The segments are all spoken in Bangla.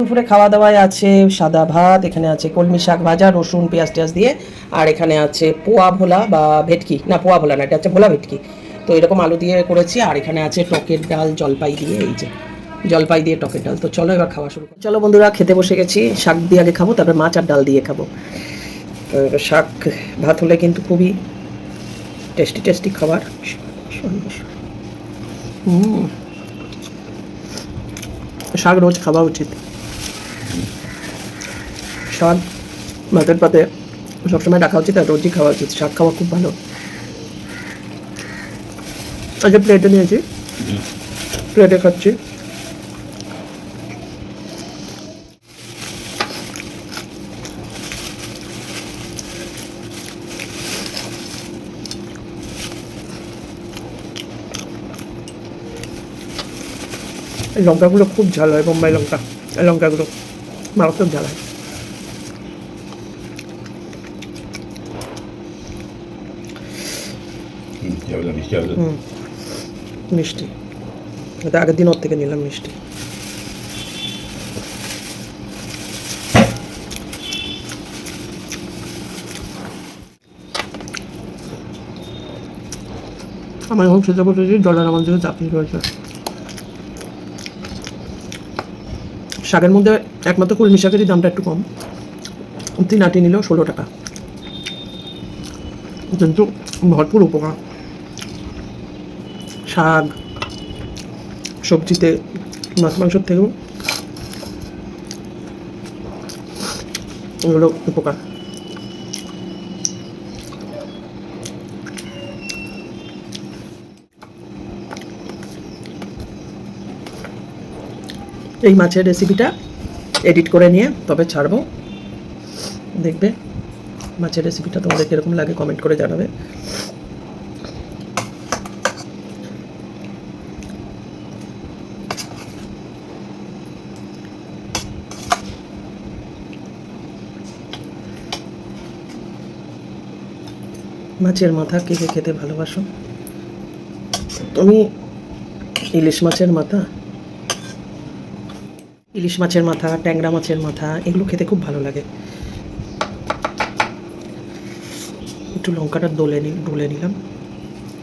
দুপুরে খাওয়া দাওয়ায় আছে সাদা ভাত, এখানে আছে কলমি শাক ভাজা, রসুন, পেঁয়াজ টেয়াজ দিয়ে, আর এখানে আছে পোয়া ভোলা বা ভেটকি। না, পোয়া ভোলা না, এটা হচ্ছে ভোলা ভেটকি। তো এরকম আলু দিয়ে করেছি, আর এখানে আছে টকের ডাল, জলপাই দিয়ে, এই যে জলপাই দিয়ে টকের ডাল। তো চলো এবার খাওয়া শুরু চলো বন্ধুরা, খেতে বসে গেছি, শাক দিয়ে আগে খাব, তারপরে মাছ আর ডাল দিয়ে খাব। শাক, ভাত হলে কিন্তু খুবই টেস্টি টেস্টি খাবার। শাক রোজ খাওয়া উচিত। শাক ভাতের পাতে সবসময় রাখা উচিত আর রোজই খাওয়া উচিত। শাক খাওয়া খুব ভালো। আগে প্লেটে নিয়েছি। প্লেটে খাচ্ছি। লঙ্কাগুলো খুব ঝাল হয়, বোম্বাই লঙ্কা। লঙ্কাগুলো মারাত্মক ঝাল হয়। এগুলো মিষ্টি হবে মিষ্টি। এটা আগের দিন ওর থেকে নিলাম মিষ্টি। আমার এখন খেতে বসেছি ডলার আমার দিকে চাপিয়ে রয়েছে। শাকের মধ্যে একমাত্র কলমি শাকেরই দামটা একটু কম। তিন আটি নিলেও ষোলো টাকা। কিন্তু ভরপুর উপকার শাক, সবজিতে মাছ মাংসর থেকেও এগুলো উপকার। এই মাছের রেসিপিটা এডিট করে নিয়ে তবে ছাড়বো। দেখবে মাছের রেসিপিটা তোমাদের কীরকম লাগে কমেন্ট করে জানাবে। মাছের মাথা, কে কে খেতে ভালোবাসো? তুমি ইলিশ মাছের মাথা? ইলিশ মাছের মাথা, ট্যাংরা মাছের মাথা, এগুলো খেতে খুব ভালো লাগে। একটু লঙ্কাটা দোলে নি, ডলে নিলাম।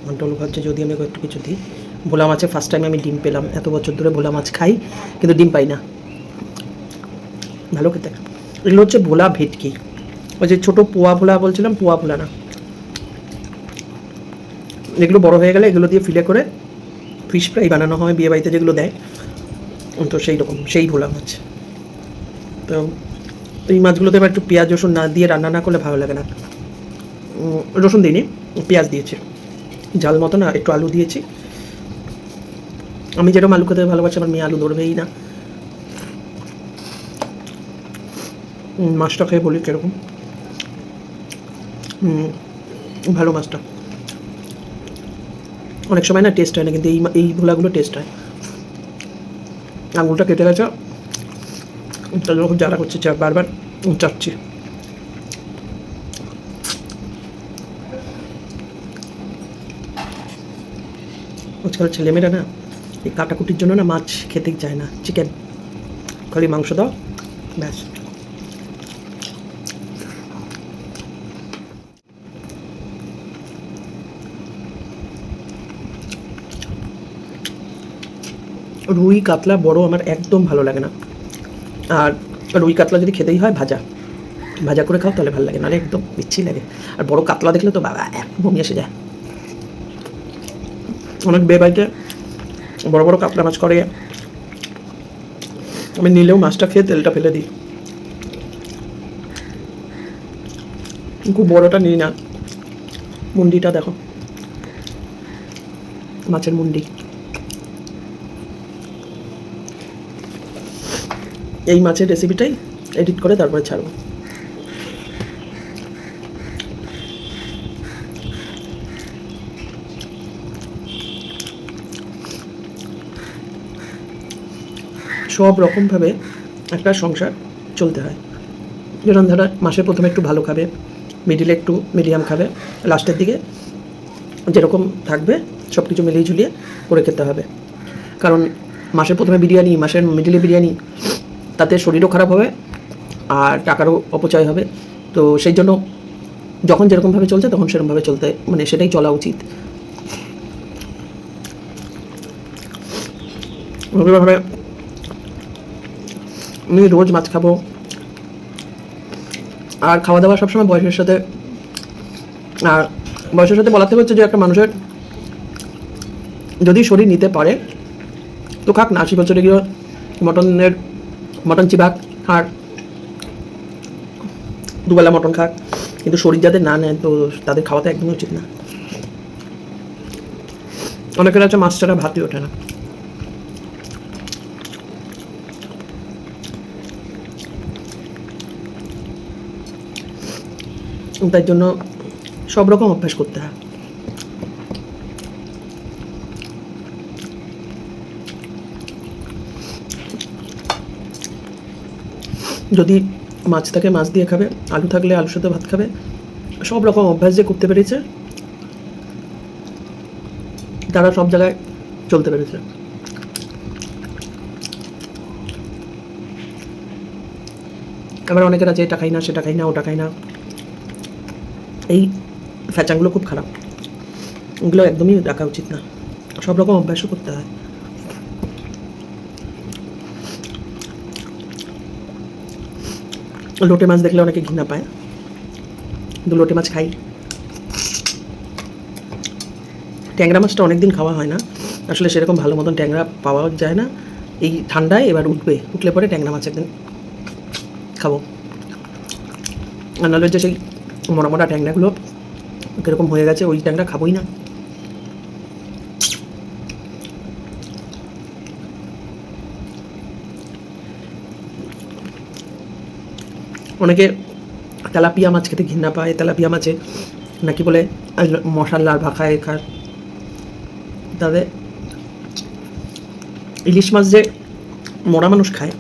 আমার ডলু ভাবছে যদি আমি একটু কিছু দিই। ভোলা মাছে ফার্স্ট টাইম আমি ডিম পেলাম। এত বছর ধরে ভোলা মাছ খাই, কিন্তু ডিম পাই না। ভালো খেতে। এগুলো হচ্ছে ভোলা ভেটকি। ওই যে ছোটো পোয়া ভোলা বলছিলাম, পোয়া ভোলা না। এগুলো বড় হয়ে গেলে এগুলো দিয়ে ফিলে করে ফিশ ফ্রাই বানানো হয়, বিয়ে বাড়িতে যেগুলো দেয়। তো সেই রকম সেই ভোলা মাছ। তো এই মাছগুলোতে এবার একটু পেঁয়াজ, রসুন না দিয়ে রান্না না করলে ভালো লাগে না। রসুন দিইনি, পেঁয়াজ দিয়েছি। ঝাল মতো না, একটু আলু দিয়েছি। আমি যেরকম আলু খেতে ভালোবাসি, আমার মেয়ে আলু ধরবেই না। মাছটা খেয়ে বলি কীরকম। ভালো মাছটা। অনেক সময় না টেস্ট হয় না, কিন্তু এই এই ভোলাগুলো টেস্ট হয়। আঙুলটা কেটে গেছে। তার জন্য খুব জ্বালা করছে বারবার চাচ্ছি আজকাল ছেলেমেয়েরা না, এই কাটাকুটির জন্য না মাছ খেতে চায় না। চিকেন খালি মাংস দাও, ব্যাস। রুই কাতলা বড় আমার একদম ভালো লাগে না। আর রুই কাতলা যদি খেতেই হয়, ভাজা। ভাজা করে খাও, তাহলে ভালো লাগে, নাহলে একদম বিচ্ছি লাগে। আর বড় কাতলা দেখলে তো বাবা, এক বমি এসে যায়। অনেক বে বাড়িতে বড় বড় কাতলা মাছ করে। আমি নিলেও মাছটা খেয়ে তেলটা ফেলে দিই। খুব বড়টা নিই না। মুন্ডিটা দেখো। মাছের মুন্ডি। এই মাছের রেসিপিটাই এডিট করে তারপরে ছাড়বো। সব রকমভাবে একটা সংসার চলতে হয়। যেরকম ধরো মাসের প্রথমে একটু ভালো খাবে মিডিলে একটু মিডিয়াম খাবে লাস্টের দিকে যেরকম থাকবে সব কিছু মিলিয়ে ঝুলিয়ে করে খেতে হবে। কারণ মাসের প্রথমে বিরিয়ানি, মাসের মিডিলে বিরিয়ানি তাতে শরীরও খারাপ হবে আর টাকারও অপচয় হবে। তো সেই জন্য যখন যেরকমভাবে চলছে তখন সেরকমভাবে চলতে মানে সেটাই চলা উচিত। আমি রোজ মাছ খাব। আর খাওয়া দাওয়া সবসময় বয়সের সাথে, আর বয়সের সাথে বলাতে হচ্ছে যে একটা মানুষের যদি শরীর নিতে পারে, তো খাক না, আশি বছরে গিয়ে মটনের মটন চিবাক আর দুবেলা মটন খাক কিন্তু শরীর যাদের না নেয়, তো তাদের খাওয়াতে একদমই উচিত না। অনেকের আছে মাছ ছাড়া ভাতই ওঠে না। তাই জন্য সব রকম অভ্যাস করতে হয়। যদি মাছ থাকে, মাছ দিয়ে খাবে, আলু থাকলে আলুর সাথে ভাত খাবে, সব রকম অভ্যাস যে করতে পেরেছে, তারা সব জায়গায় চলতে পেরেছে। আবার অনেকের আছে, এটা খাই না, সেটা খাই না, ওটা খাই না। এই ফ্যাচাংগুলো খুব খারাপ। এগুলো একদমই রাখা উচিত না। সব রকম অভ্যাসও করতে হয়। লোটে মাছ দেখলে অনেকে ঘৃণা পায়। কিন্তু লোটে মাছ খাই। ট্যাংরা মাছটা অনেকদিন খাওয়া হয় না। আসলে সেরকম ভালো মতন ট্যাংরা পাওয়া যায় না। এই ঠান্ডায় এবার উঠবে। উঠলে পরে ট্যাংরা মাছ একদিন খাব। আর নাহলে যে সেই মোটা মোটা ট্যাংরাগুলো কীরকম হয়ে গেছে, ওই ট্যাংরা খাবোই না। অনেকে তেলাপিয়া মাছ খেতে ঘৃণা পায় তেলাপিয়া মাছে নাকি বলে মশাল্লার ভাখায় খায় তবে ইলিশ মাছ যে মরা মানুষ খায়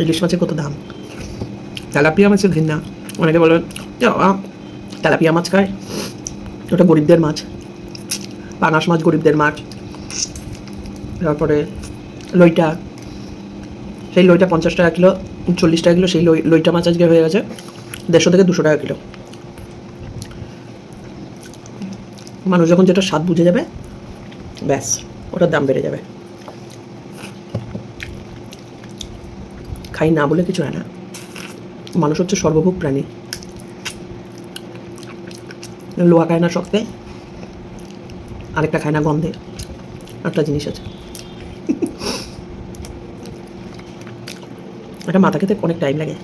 ইলিশ মাছের কত দাম? তেলাপিয়া মাছের ঘৃণা। অনেকে বলে "এ বাবা, তেলাপিয়া মাছ খায় ওটা গরিবদের মাছ পাঙাশ মাছ গরিবদের মাছ। তারপরে লইটা সেই লইটা পঞ্চাশ টাকা কিলো চল্লিশ টাকা কিলো, সেই লই লইটা মাছ আজকে হয়ে গেছে। দেড়শো থেকে দুশো টাকা কিলো। মানুষ যখন যেটা স্বাদ বুঝে যাবে, ব্যাস, ওটার দাম বেড়ে যাবে। খাই না বলে কিছু হয় না। মানুষ হচ্ছে সর্বভোগ প্রাণী। লোহা খায় না শক্তে, আরেকটা খায় না গন্ধে। একটা জিনিস আছে। এটা মাথা খেতে অনেক টাইম লাগে।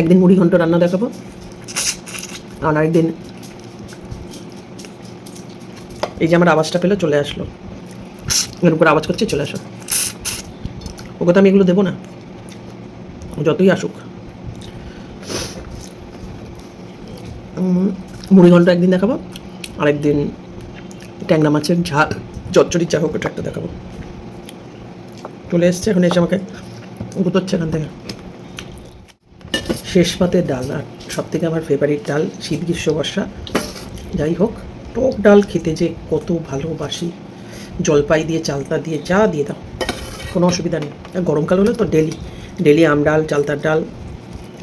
একদিন মুড়ি ঘন্ট রান্না দেখাবো, আর আরেকদিন এই যে আমার আওয়াজটা পেলে, চলে আসলো। এর উপর আওয়াজ করছে, চলে আসো। ওকে তো আমি এগুলো দেবো না। যতই আসুক। মুড়ি ঘন্ট একদিন দেখাবো, আরেকদিন ট্যাংরা মাছের ঝাল, চচ্চড়ি চা হোক একটা দেখাবো। চলে এসছে এখন এসে আমাকে গুতোচ্ছে এখান থেকে। শেষ পাতে ডাল আর সব থেকে আমার ফেভারিট ডাল শীত গ্রীষ্ম বর্ষা। যাই হোক টক ডাল খেতে যে কত ভালোবাসি। জলপাই দিয়ে চালতা দিয়ে যা দিয়ে দাও কোনো অসুবিধা নেই। গরমকাল হলে তো ডেলি ডেলি আম ডাল চালতার ডাল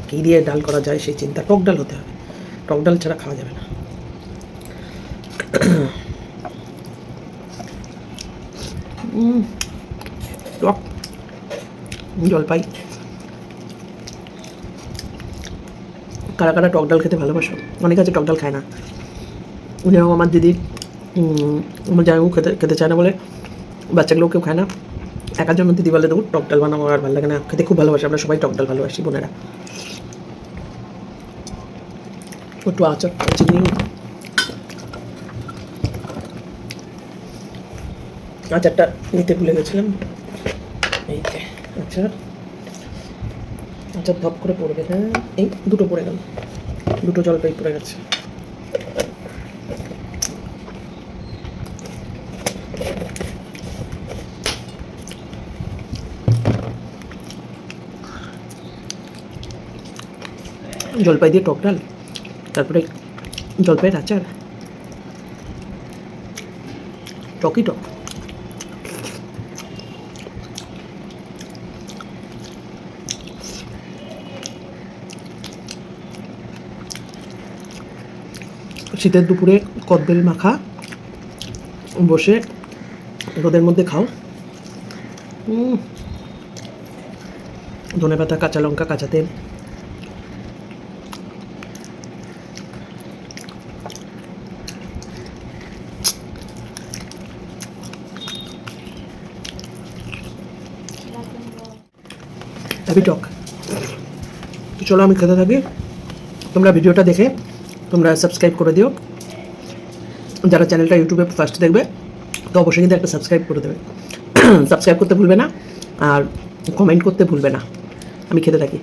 কী দিয়ে ডাল করা যায় সেই চিন্তা। টক ডাল হতে হবে। টক ডাল ছাড়া খাওয়া যাবে না। উম, টক জলপাই। কারা কারা টক ডাল খেতে ভালোবাসো? অনেকে আছে টক ডাল খায় না। উনি যেরকম আমার দিদি। আমার জামাইবু খেতে খেতে চায় না বলে। বাচ্চাগুলো কেউ খায় না। একার জন্য দিদি বলে দেবো টক ডাল বানাবো আর ভালো লাগে না। খেতে খুব ভালোবাসি, আমরা সবাই টক ডাল ভালোবাসি, বোনেরা। একটু আচার চিনি আচারটা নিতে ভুলে গেছিলাম। এই যে আচার আচার ধপ করে পড়বে হ্যাঁ? এই দুটো পড়ে গেল। দুটো জলপাই পড়ে গেছে। জলপাই দিয়ে টক ডাল, তারপরে জলপাইয়ের আচার। টকি টক। শীতের দুপুরে কদবেল মাখা, বসে রোদের মধ্যে খাও। ধনে পাতা, কাঁচা লঙ্কা, কাঁচা তেল। টক চলো আমি খেতে থাকি। তোমরা ভিডিওটা দেখে তোমরা সাবস্ক্রাইব করে দিও। যারা চ্যানেলটা ইউটিউবে ফার্স্ট দেখবে, তো অবশ্যই কিন্তু একটা সাবস্ক্রাইব করে দেবে। সাবস্ক্রাইব করতে ভুলবে না, আর কমেন্ট করতে ভুলবে না। আমি খেতে থাকি।